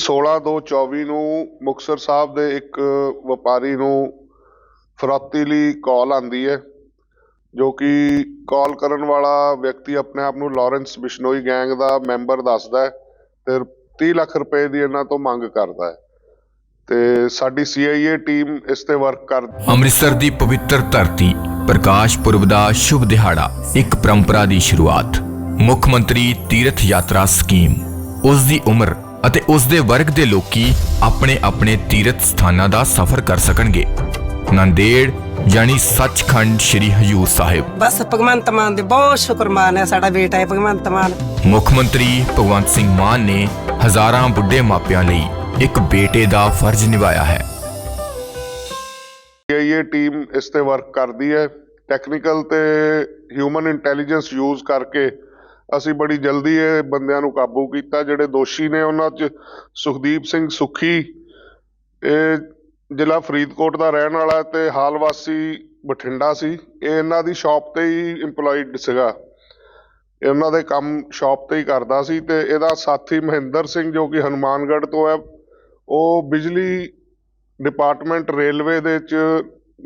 16/2/24 ਨੂੰ ਮੁਕਤਸਰ ਸਾਹਿਬ ਦੇ ਇੱਕ ਵਪਾਰੀ ਨੂੰ ਫਰੋਤੀ ਲਈ ਕਾਲ ਆਂਦੀ ਹੈ, ਜੋ ਕਿ ਕਾਲ ਕਰਨ ਵਾਲਾ ਵਿਅਕਤੀ ਆਪਣੇ ਆਪ ਨੂੰ ਲਾਰੈਂਸ ਬਿਸ਼ਨੋਈ ਗੈਂਗ ਦਾ ਮੈਂਬਰ ਦੱਸਦਾ ਹੈ ਤੇ 30 ਲੱਖ ਰੁਪਏ ਦੀ ਇਹਨਾਂ ਤੋਂ ਮੰਗ ਕਰਦਾ ਹੈ। ਤੇ ਸਾਡੀ CIA ਟੀਮ ਇਸ ਤੇ ਵਰਕ ਕਰ ਅੰਮ੍ਰਿਤਸਰ ਦੀ ਪਵਿੱਤਰ ਧਰਤੀ, ਪ੍ਰਕਾਸ਼ ਪੁਰਬ ਦਾ ਸ਼ੁਭ ਦਿਹਾੜਾ, ਇੱਕ ਪਰੰਪਰਾ ਦੀ ਸ਼ੁਰੂਆਤ। ਮੁੱਖ ਮੰਤਰੀ ਤੀਰਥ ਯਾਤਰਾ ਸਕੀਮ। ਉਸ ਦੀ ਉਮਰ ਅਤੇ ਉਸ ਦੇ ਵਰਗ ਦੇ ਲੋਕੀ ਆਪਣੇ ਆਪਣੇ ਤੀਰਥ ਸਥਾਨਾਂ ਦਾ ਸਫ਼ਰ ਕਰ ਸਕਣਗੇ। ਨੰਦੇੜ ਯਾਨੀ ਸੱਚਖੰਡ ਸ੍ਰੀ ਹਜੂਰ ਸਾਹਿਬ। ਬਸ ਭਗਵੰਤ ਮਾਨ ਦੇ ਬਹੁਤ ਸ਼ੁਕਰਮਾਨ ਹੈ ਸਾਡਾ ਬੇਟਾ ਹੈ ਭਗਵੰਤ ਮਾਨ। ਮੁੱਖ ਮੰਤਰੀ ਭਗਵੰਤ ਸਿੰਘ ਮਾਨ ਨੇ ਹਜ਼ਾਰਾਂ ਬੁੱਢੇ ਮਾਪਿਆਂ ਲਈ ਇੱਕ ਬੇਟੇ ਦਾ ਫਰਜ਼ ਨਿਭਾਇਆ ਹੈ। CIA ਟੀਮ ਇਸ ਤੇ ਵਰਕ ਕਰਦੀ ਹੈ। ਟੈਕਨੀਕਲ ਤੇ ਹਿਊਮਨ ਇੰਟੈਲੀਜੈਂਸ ਯੂਜ਼ ਕਰਕੇ ਅਸੀਂ ਬੜੀ ਜਲਦੀ ਇਹ ਬੰਦਿਆਂ ਨੂੰ ਕਾਬੂ ਕੀਤਾ, ਜਿਹੜੇ ਦੋਸ਼ੀ ਨੇ ਉਹਨਾਂ 'ਚ ਸੁਖਦੀਪ ਸਿੰਘ ਸੁਖੀ, ਇਹ ਜ਼ਿਲ੍ਹਾ ਫਰੀਦਕੋਟ ਦਾ ਰਹਿਣ ਵਾਲਾ ਹੈ ਤੇ ਹਾਲ ਵਾਸੀ ਬਠਿੰਡਾ ਸੀ। ਇਹ ਇਹਨਾਂ ਦੀ ਸ਼ਾਪ ਤੇ ਹੀ EMPLOYED ਸੀਗਾ। ਇਹ ਉਹਨਾਂ ਦੇ ਕੰਮ ਸ਼ਾਪ ਤੇ ਹੀ ਕਰਦਾ ਸੀ ਤੇ ਇਹਦਾ ਸਾਥੀ ਮਹਿੰਦਰ ਸਿੰਘ ਜੋ ਕਿ ਹਨੂਮਾਨਗੜ੍ਹ ਤੋਂ ਹੈ, ਉਹ ਬਿਜਲੀ ਡਿਪਾਰਟਮੈਂਟ ਰੇਲਵੇ ਦੇ ਚ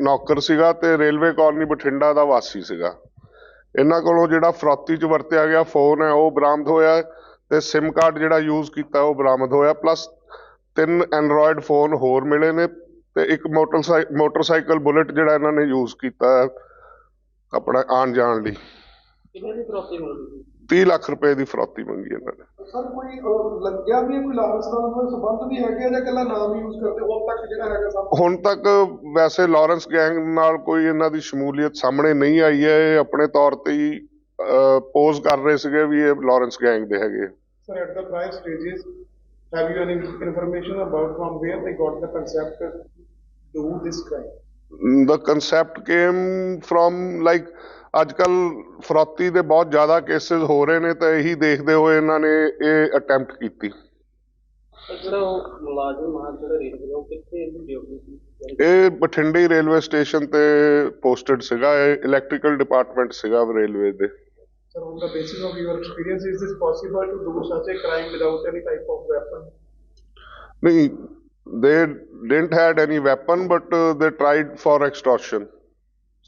ਨੌਕਰ ਸੀਗਾ ਤੇ ਰੇਲਵੇ ਕਾਲਨੀ ਬਠਿੰਡਾ ਦਾ ਵਾਸੀ ਸੀਗਾ। ਇਹਨਾਂ ਕੋਲੋਂ ਜਿਹੜਾ ਫਰੋਤੀ ਚ ਵਰਤਿਆ ਗਿਆ ਫੋਨ ਹੈ, ਉਹ ਬਰਾਮਦ ਹੋਇਆ ਹੈ ਤੇ SIM ਕਾਰਡ ਜਿਹੜਾ ਯੂਜ਼ ਕੀਤਾ ਉਹ ਬਰਾਮਦ ਹੋਇਆ ਪਲੱਸ ਤਿੰਨ ਐਂਡਰੋਇਡ ਫੋਨ ਹੋਰ ਮਿਲੇ ਨੇ ਤੇ ਇੱਕ ਮੋਟਰਸਾਈ ਮੋਟਰਸਾਈਕਲ ਬੁਲਟ ਜਿਹੜਾ ਇਹਨਾਂ ਨੇ ਯੂਜ਼ ਕੀਤਾ ਹੈ ਆਪਣਾ ਆਉਣ ਜਾਣ ਲਈ। ਕਿੰਨੇ ਦੀ ਫਰੋਤੀ ਮਿਲਦੀ 30 ਲੱਖ ਰੁਪਏ ਦੀ ਫਰੌਤੀ ਮੰਗੀ ਇਹਨਾਂ ਨੇ। ਸਰ ਕੋਈ ਲੱਗਿਆ ਵੀ ਕੋਈ ਲਾਰੈਂਸ ਨਾਲ ਕੋਈ ਸੰਬੰਧ ਵੀ ਹੈਗੇ ਜਾਂ ਇਕੱਲਾ ਨਾਮ ਯੂਜ਼ ਕਰਦੇ ਹੁਣ ਤੱਕ ਜਿਹੜਾ ਹੈਗਾ ਸਭ ਹੁਣ ਤੱਕ ਵੈਸੇ ਲਾਰੈਂਸ ਗੈਂਗ ਨਾਲ ਕੋਈ ਇਹਨਾਂ ਦੀ ਸ਼ਮੂਲੀਅਤ ਸਾਹਮਣੇ ਨਹੀਂ ਆਈ ਹੈ। ਇਹ ਆਪਣੇ ਤੌਰ ਤੇ ਹੀ ਪੋਜ਼ ਕਰ ਰਹੇ ਸੀਗੇ ਵੀ ਇਹ ਲਾਰੈਂਸ ਗੈਂਗ ਦੇ ਹੈਗੇ at the prior stages, have you any information about from where they got the concept to do this crime? the concept came from like ਅੱਜ ਕੱਲ ਫਰੌਤੀ ਦੇ ਬਹੁਤ ਜ਼ਿਆਦਾ ਕੇਸਿਸ ਹੋ ਰਹੇ ਨੇ ਤਾਂ ਇਹੀ ਦੇਖਦੇ ਹੋਏ ਇਹਨਾਂ ਨੇ ਇਹ ਅਟੈਂਪਟ ਕੀਤੀ ਦਾ ਇਹ ਬਠਿੰਡੇ ਰੇਲਵੇ ਸਟੇਸ਼ਨ ਤੇ ਪੋਸਟਡ ਸੀਗਾ ਇਹ ਇਲੈਕਟ੍ਰੀਕਲ ਡਿਪਾਰਟਮੈਂਟ ਸੀਗਾ ਰੇਲਵੇ ਦੇ Sir, on the basis of your experience, is this possible to do such a crime without any type of weapon? ਨਹੀਂ they didn't had any weapon but uh, they tried for extortion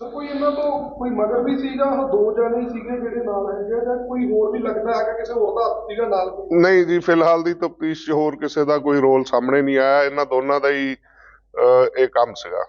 sir ਕੋਈ ਇਹਨਾਂ ਤੋਂ ਕੋਈ ਮਗਰ ਵੀ ਸੀਗਾ ਉਹ ਦੋ ਜਣੇ ਹੀ ਸੀਗੇ ਜਿਹੜੇ ਨਾਲ ਹੈਗੇ ਆ ਜਾਂ ਕੋਈ ਹੋਰ ਵੀ ਲੱਗਦਾ ਹੈਗਾ ਕਿਸੇ ਹੋਰ ਦਾ ਹੱਥ ਸੀਗਾ ਨਾਲ ਕੋਈ ਨਹੀਂ ਜੀ ਫਿਲਹਾਲ ਦੀ ਤਫਤੀਸ਼ 'ਚ ਹੋਰ ਕਿਸੇ ਦਾ ਕੋਈ ਰੋਲ ਸਾਹਮਣੇ ਨਹੀਂ ਆਇਆ। ਇਹਨਾਂ ਦੋਨਾਂ ਦਾ ਹੀ ਅਹ, ਇਹ ਕੰਮ ਸੀਗਾ।